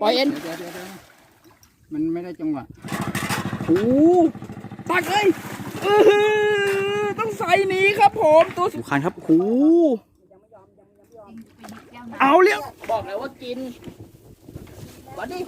ปล่อยเอ็น เดี๋ยวเดี๋ยวเดี๋ยวมันไม่ได้จังหวะโอ้ตักเลยอื้อหือต้องใส่หนี้ครับผมตัวสำคัญครับโอ้เอาเร็วบอกแล้วว่ากินวัดดิ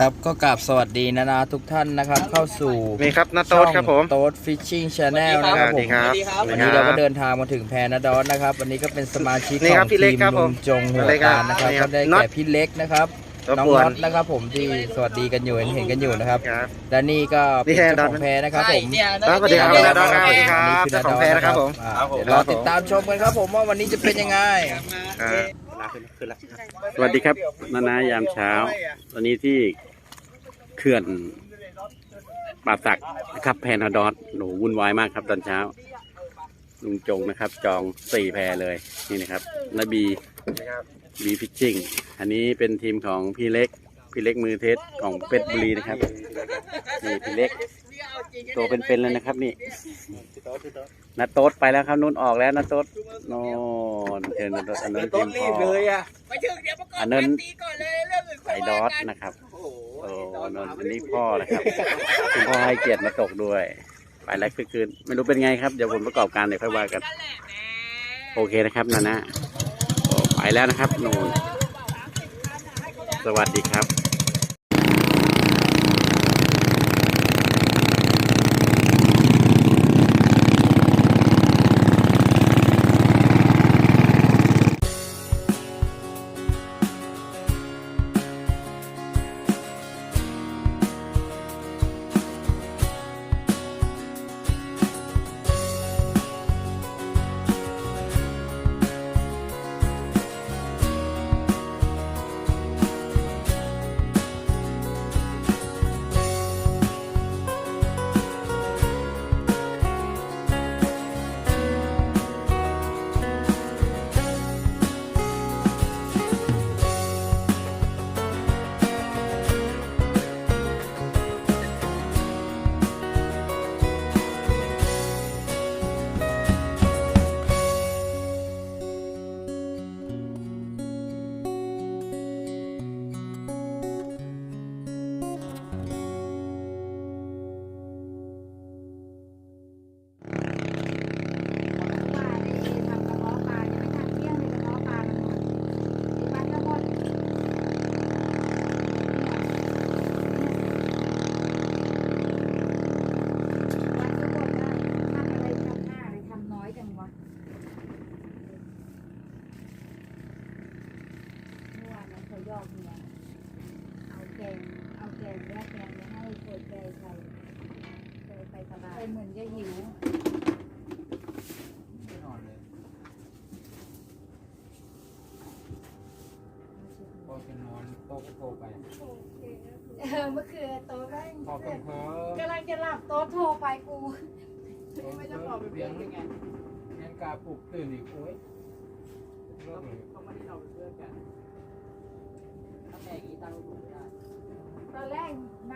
ครับก็กราบสวัสดีนะนะทุกท่านนะครับ เข้าสู่นี่ครับนาโต๊ดครับผมโต๊ดฟิชชิ่งชาแนลนะครับผมสวัสดีครับวันนี้เราก็เดินทางมาถึงแพนาดอนนะครับ วันนี้ก็เป็นสมาชิกนี่ขครัอบงพี่เล็ทีกมครับลุผมงจงหัวนี่คการับรนะครับนี่ครัก็บได้น็อตแก่พี่เล็กนะครับรบน้องกวนน็อตนะครับผมที่สวัสดีกันอยู่เห็นเห็นกันอยู่นะครับครับและนี่ก็เป็นนี่แพเจ้านาดอนของแพนะครับผมครับสวัสดีครับเดี๋ยวนาดอนครับเาสวัสดีครับอันนี้คือเจ้าของแพนะครับผมอ่าครับผมเดี๋ยวเราติดตามชมกันครับผมว่าวันนี้จะเป็นยังไงอ่าลาขึ้นขึ้นละสวัสดีครับนานายามเช้า ตอนนี้ที่ เขื่อนป่าสักนะครับแพนาดอสหนูวุ่นวายมากครับตอนเช้า ลุงจงนะครับ จองสี่แพรเลยนี่นะครับนบีบีพิชชิ่งอันนี้เป็นทีมของพี่เล็ก พี่เล็กมือเทสของเพชรบุรีนะครับนี่พี่เล็กตัวเป็นๆเลยนะครับนี่นาโต๊ดไปแล้วครับนุ่นออกแล้วนาโต๊ดโน่นเชิญนาโต๊ดอันนั้นทีมพ่ออันนั้นไอดอสนะครับ โอ้นนท์อันนี้พ่อนะครับคุณพ่อให้เกียรติมาตกด้วย ไปแล้วคือคืนไม่รู้เป็นไงครับ เดี๋ยวผลประกอบการเดี๋ยวค่อยว่ากัน โอเคนะครับนานะโอ้ไปแล้วนะครับนูนสวัสดีครับ ยอกเมียเอาแกงเอาแกงแยกแกงไปให้เปิดแกงใส่เคยไปตลาดไปเหมือนจะหิวไม่นอนเลยพอจะนอนโต๊ะก็โทรไปเออเมื่อคืนโต๊ะแม่งพอเพิ่มเพิ่มกำลังจะหลับโต๊ะโทรไปกูไม่ต้องรอไปเพียงไงงั้นกาปลุกตื่นอีกโอ้ยเลิกเลย ตอนแรก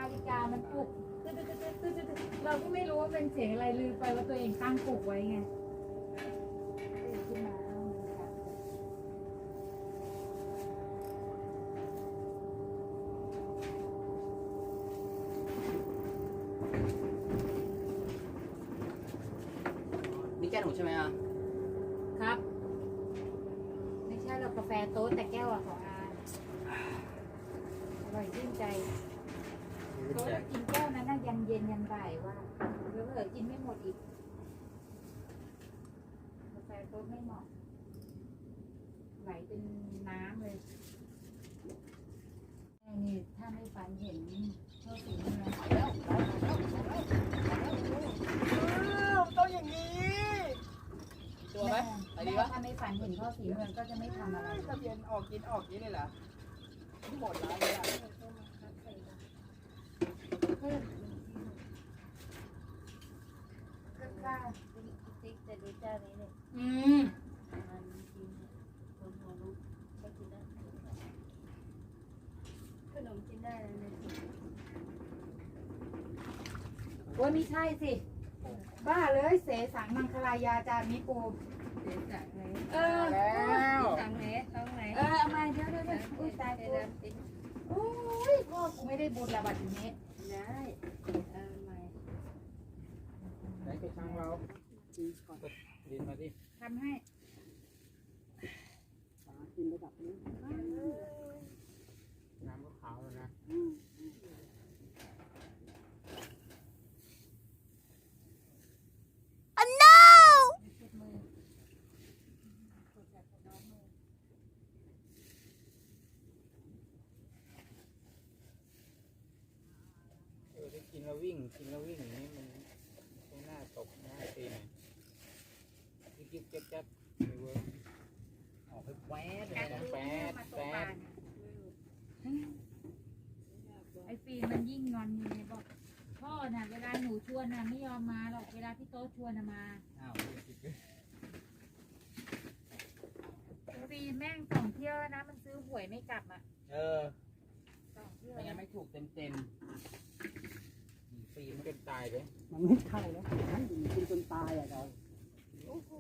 นาฬิกามันปลุกตึ๊ดตึ๊ดตึ๊ดตึ๊ดตึ๊ดตึ๊ดเราก็ไม่รู้ว่าเป็นเสียงอะไรลืมไปว่าตัวเองตั้งปลุกไว้ไงตื่นขึ้นมาเอานาฬิกานี่แก้หนูใช่ไหมอะครับ ไม่ใช่หรอกกาแฟโต๊ะแต่แก้วอะของอาอร่อยชื่นใจ โต๊ะกินแก้วนั้นน่ะยันเย็นยันบ่ายว่าแล้วเหลือกินไม่หมดอีกกาแฟโต๊ะไม่เหมาะไหลเป็นน้ำเลยนี่ถ้าไม่ฝันเห็นเท่าสีเมืองแล้วต้องอย่างนี้ ตัวไหมไปดีวะถ้าไม่ฝันเห็นพ่อสีเมืองก็จะไม่ทำอะไรทะเบียนออกกินออกนี้เลยเหรอหมดแล้วเลยอะขึ้นขึ้นค่า ติ๊กจะดูเจ้านี้เลยอืมมันกินคนหัวลุกก็กินได้ขนมกินได้แล้วเนี่ยโอ้ยไม่ใช่สิ บ้าเลยเสสังมังคลายาจามิปู เดี๋ยวสั่งไหนเออแล้ว สั่งไหนต้องไหน เออเอามาเดี๋ยวเดี๋ยวเดี๋ยวอุ้ยตายได้กูแล้วติ๊กโอ้ยพ่อกูไม่ได้บุญละบัดนี้ได้เอาใหม่ไหนไปช่างเราดินมาดิทำให้น้ำก็ขาวแล้วนะ เออได้กิน แล้ววิ่งกินแล้ววิ่งอย่างนี้มันไม่น่าตกน่าตีหน่อยจิ๊บจิ๊บจับจับไม่เวิร์กออกไปแป๊ดเลยนะแป๊ดแป๊ดไอ้ฟีนมันยิ่งงอนอยู่เนี่ยบอกพ่อน่ะเวลาหนูชวนน่ะไม่ยอมมาหรอกเวลาพี่โต๊ะชวนน่ะมาอ้าวฟีนแม่งสองเที่ยวแล้วนะมันซื้อหวยไม่กลับอะเออสองเที่ยวไม่งั้นไม่ถูกเต็มเต็ม ปีมันเป็นตายไปมันไม่เข้าแล้วกินจนตายอะเราโอ้โห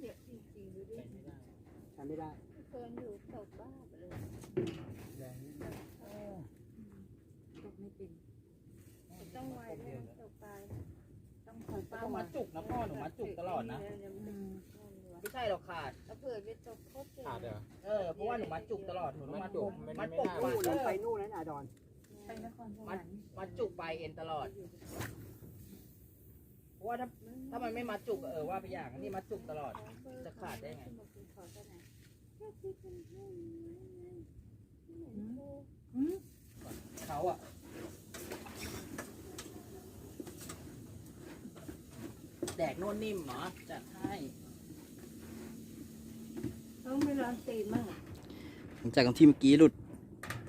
เยอะจริงๆดูดิใส่ไม่ได้ทำไม่ได้เฟิร์นอยู่ตกบ้าไปเลยแรงนิดนึงตกไม่เป็นต้องไวด้วยตกตายต้องคอยเฝ้าต้องมัดจุกนะพ่อหนูมัดจุกตลอดนะอืมไม่ใช่หรอกขาดถ้าเผื่อไปตกโคตรเก่งขาดเหรอเออเพราะว่าหนูมัดจุกตลอดหนูต้องมัดจุกมัมัดดจุปกกไม่ไว้ได้นู่นไปนู่นนะอาดอน ไปนครสวรรค์มัดจุกปลายเอ็นตลอด เพราะว่าถ้าถ้ามันไม่มัดจุกเออว่าไปอย่างนี่มัดจุกตลอด จะขาดได้ไง อืมเขาอะแดกโน่นนิ่มเหรอจัดให้ต้องไม่ร้อนตีนมั่งหลังจากที่เมื่อกี้หลุด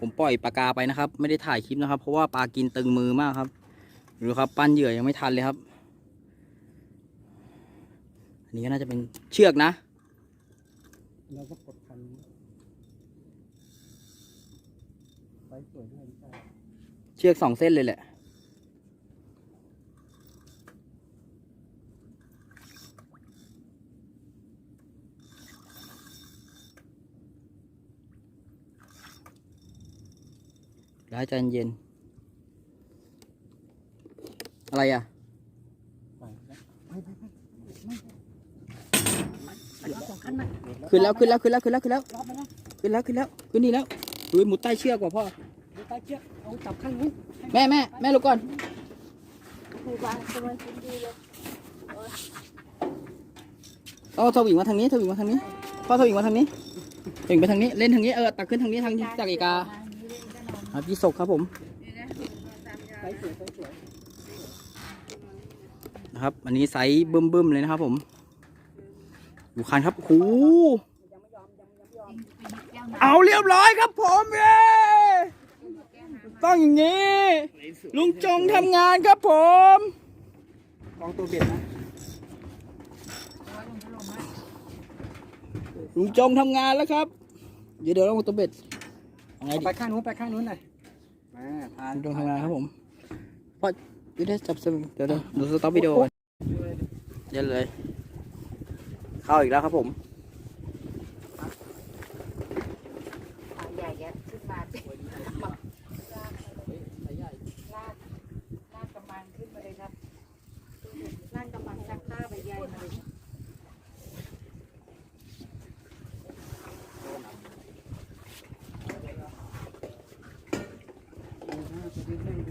ผมปล่อยปลากาไปนะครับ ไม่ได้ถ่ายคลิปนะครับ เพราะว่าปลากินตึงมือมากครับดูครับปั้นเหยื่อยังไม่ทันเลยครับ อันนี้ก็น่าจะเป็นเชือกนะเราก็กดคันไปสวยด้วยเชือกสองเส้นเลยแหละ ร้ายใจเย็น อะไรอะขึ้นแล้วขึ้นแล้วขึ้นแล้วขึ้นแล้วขึ้นแล้วขึ้นแล้วขึ้นแล้วขึ้นนี่แล้วดูหมุดใต้เชือกว่าพ่อใต้เชือกเอาจับข้างนู้นแม่แม่แม่ลูกก่อนคือบางตัวกินดีเลยเอาสวิงมาทางนี้สวิงมาทางนี้พ่อสวิงมาทางนี้สวิงไปทางนี้เล่นทางนี้เออตักขึ้นทางนี้ทางจากอีกา ครับพี่ศกครับผมนะครับ อันนี้ไซส์บึ้มบึ้มๆเลยนะครับผมอยู่คันครับโอ้โหเอาเรียบร้อยครับผมเย้ต้องอย่างนี้ ลุงจงทำงานครับผมกองตัวเบ็ดนะลุงจงทำงานแล้วครับ เดี๋ยวเดี๋ยวเราตัวเบ็ด ไงดีไปข้างนู้นไปข้างนู้นหน่อยมาพาลุงจงทำงานครับผมพอเดี๋ยวจับสวิงเดี๋ยวเดี๋ยวดูสต็อปวิดีโอเดี๋ยวเลย เข้าอีกแล้วครับผมใหญ่แยะขึ้นมาลากลากกำมังขึ้นมาเลยครับลากกำมังชักข้าไปใหญ่มาเลย มีเอาขา ตั้งได้ไม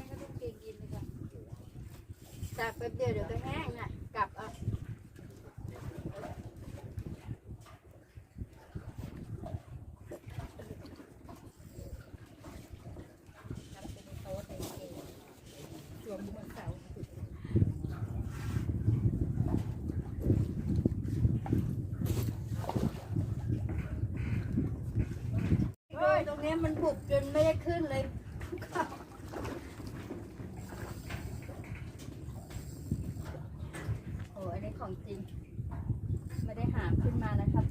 ่งก็ต้องเกงยีนเลยค่ะตากแป๊บเดียวเดี๋ยวก็แห้งอะ มันบุบจนไม่ได้ขึ้นเลยโอ้อันนี้ของจริง ไม่ได้หามขึ้นมานะครับ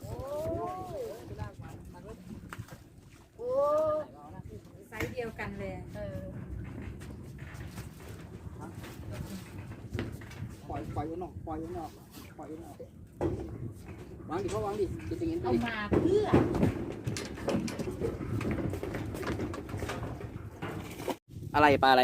โอ้โอ้ไซส์เดียวกันเลย เออ ปล่อยปล่อยมันออกปล่อยมันออกปล่อยมันออก วางดิพ่อวางดิจะอย่างงี้เอาดิมาเพื่ออะไรปลาอะไร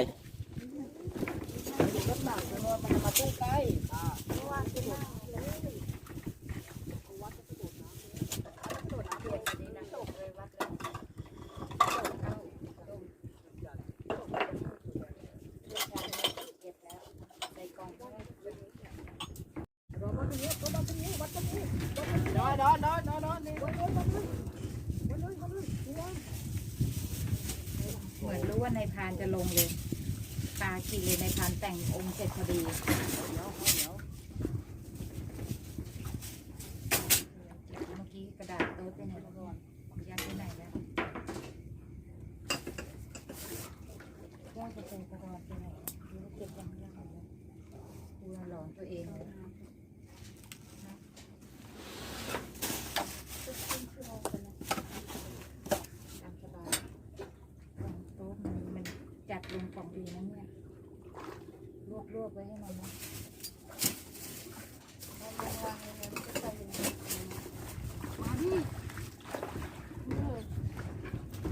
เหมือนรู้ว่าในายพานจะลงเลยปลากินเลยในายพานแต่งองค์เสร็จพอดีเมื่อกี้กระดาษโต๊ะไปไหนก่อนยัดไปไหนแล้วย่าจะเป็นกระดาษไปไหนหรือว่าเก็บยังไม่ได้เลยกูหลอนตัวเองเลย ตามสบายกล่องโต๊ะมันมันจัดลงกล่องดีนะเนี่ย รวบรวบไว้ให้มันนะ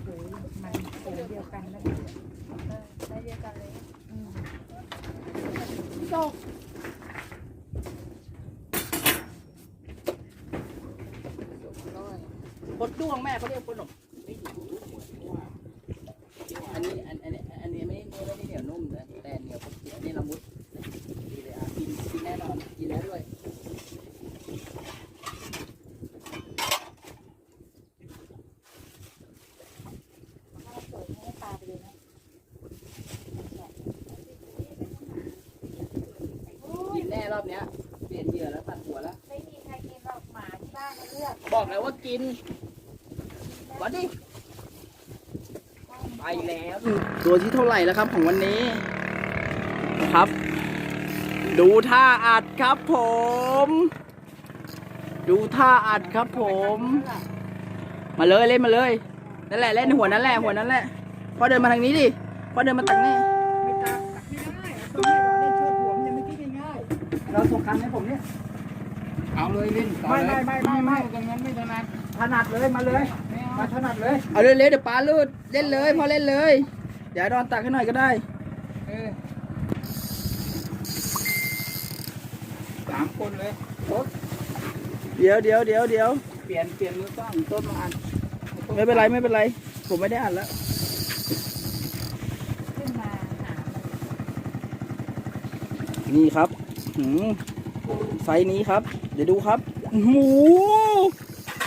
โอ้ยมันโอ้เดียวกันแล้วเนี่ย ได้เดียวกันเลย อืม ปดด้วงแม่เขาเรียกปดหนมอันนี้อันอันนี้อันนี้ไม่ไม่ได้เหนียวนุ่มนะแต่เหนียวอันนี้ละมุดดีเลยอะกินกินแน่นอนกินแล้วด้วย ถ้าเปิดให้ปลาไปเลยนะ กินแน่ รอบเนี้ยเปลี่ยนเหยื่อแล้วตัดหัวแล้วไม่มีใครกินหรอกหมาที่บ้านเขาเลือกบอกแล้วว่ากินวันดิไปแล้วตัวที่เท่าไหร่แล้วครับของวันนี้ครับ ดูท่าอัดครับผม ดูท่าอัดครับผม มาเลยเล่นมาเลยนั่นแหละเล่นหัวนั้นแหละหัวนั้นแหละพอเดินมาทางนี้ดิพอเดินมาตักนี่ เราส่งคันให้ผมเนี่ย เอาเลยเล่นต่อไม่เลยไม่ไม่ไม่ไม่ ตรงนั้นไม่ถนัดถนัดเลยมาเลย มาถนัดเลยเอาเร็วๆเดี๋ยวปลาลูดเล่นเลยพอเล่นเลยเดี๋ยวดอนตักให้หน่อยก็ได้เออสามคนเลยเดี๋ยวเดี๋ยวเดี๋ยวเดี๋ยวเปลี่ยนเปลี่ยนมือกล้องต้นมาอันไม่เป็นไรไม่เป็นไร ผมไม่ได้อ่านแล้ว ขึ้นมาหามั นี่ครับหืมไซส์นี้ครับ เดี๋ยวดูครับหมู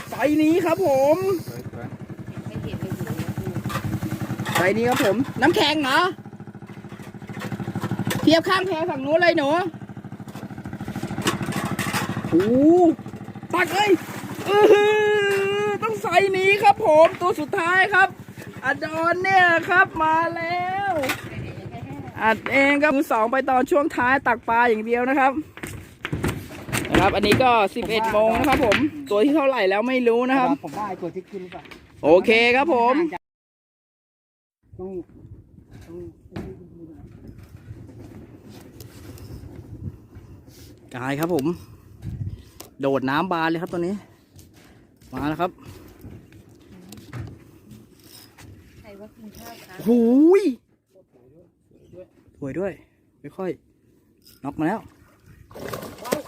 ไซส์นี้ครับผมไซส์นี้ครับผม น้ำแข็งเหรอเทียบข้างแพฝั่งนู้นเลยหนูโอ้ตักเลยต้องไซส์นี้ครับผมตัวสุดท้ายครับอดอนเนี่ยครับมาแล้ว อัดเองครับมือสองไปตอนช่วงท้ายตักปลาอย่างเดียวนะครับนะครับ อันนี้ก็ 11โมงนะครับผม ตัวที่เท่าไหร่แล้วไม่รู้นะครับ ผมว่าไอ้ตัวที่กินหรือเปล่าโอเคครับผมต้องต้องกายครับผม โดดน้ำบานเลยครับตัวนี้ มาแล้วครับใครว่ากินข้าวคะหูย สวยด้วยค่อยๆน็อกมาแล้ว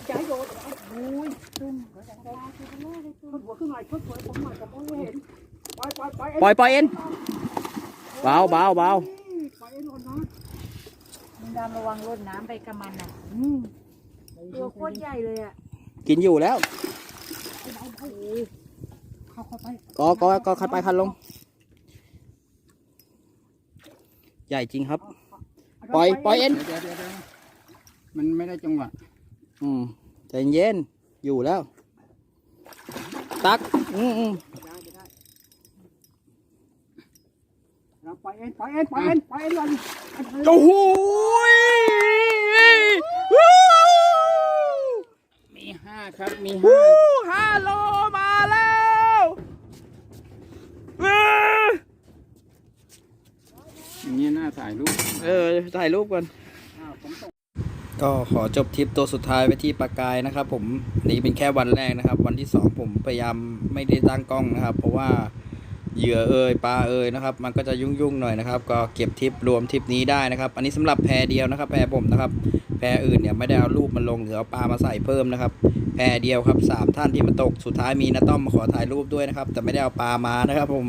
ใจโดดโอ้ยตุ้มหัวขึ้นหน่อยเพื่อสวยผมหน่อยผมมองไม่เห็นไปไปไปปล่อยปล่อยเอ็นเบาเบาเบาไปเอ็นอ่อนนะมึงดำระวังรดน้ำไปกับมันอะตัวโคตรใหญ่เลยอะกินอยู่แล้วเข้าเข้าไปก็ก็ก็คัดไปคันลง ใหญ่จริงครับ ปล่อยปล่อยเอ็นเดี๋ยวเดี๋ยวเดี๋ยวมันไม่ได้จังหวะอืมใจเย็นอยู่แล้ว ตักอืมอืมได้ไม่ได้เราไปเองไปเองไปเองไปเองเลยโอ้โหยวู้มีห้าครับ มีวู้ห้าห้าโลมาแล้วเออ อย่างนี้น่าถ่ายรูปเออถ่ายรูปก่อนอ้าวผมส่งก็ขอจบทริปตัวสุดท้ายไว้ที่ปากกายนะครับ ผมนี่เป็นแค่วันแรกนะครับ วันที่สองผมพยายามไม่ได้ตั้งกล้องนะครับ เพราะว่าเหยื่อเอ่ยปลาเอ่ยนะครับ มันก็จะยุ่งๆหน่อยนะครับ ก็เก็บทริปรวมทริปนี้ได้นะครับ อันนี้สำหรับแพรเดียวนะครับ แพรผมนะครับ แพรอื่นเนี่ยไม่ได้เอารูปมาลงหรือเอาปลามาใส่เพิ่มนะครับ แพรเดียวครับสามท่านที่มาตกสุดท้ายมีนาต้อมมาขอถ่ายรูปด้วยนะครับ แต่ไม่ได้เอาปลามานะครับ ผม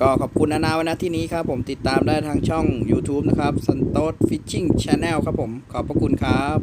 ก็ขอบคุณนานาวันนะที่นี้ครับผมติดตามได้ทางช่อง YouTube นะครับสันโต๊ดฟิชชิ่งชาแนลครับผม ขอบพระคุณครับ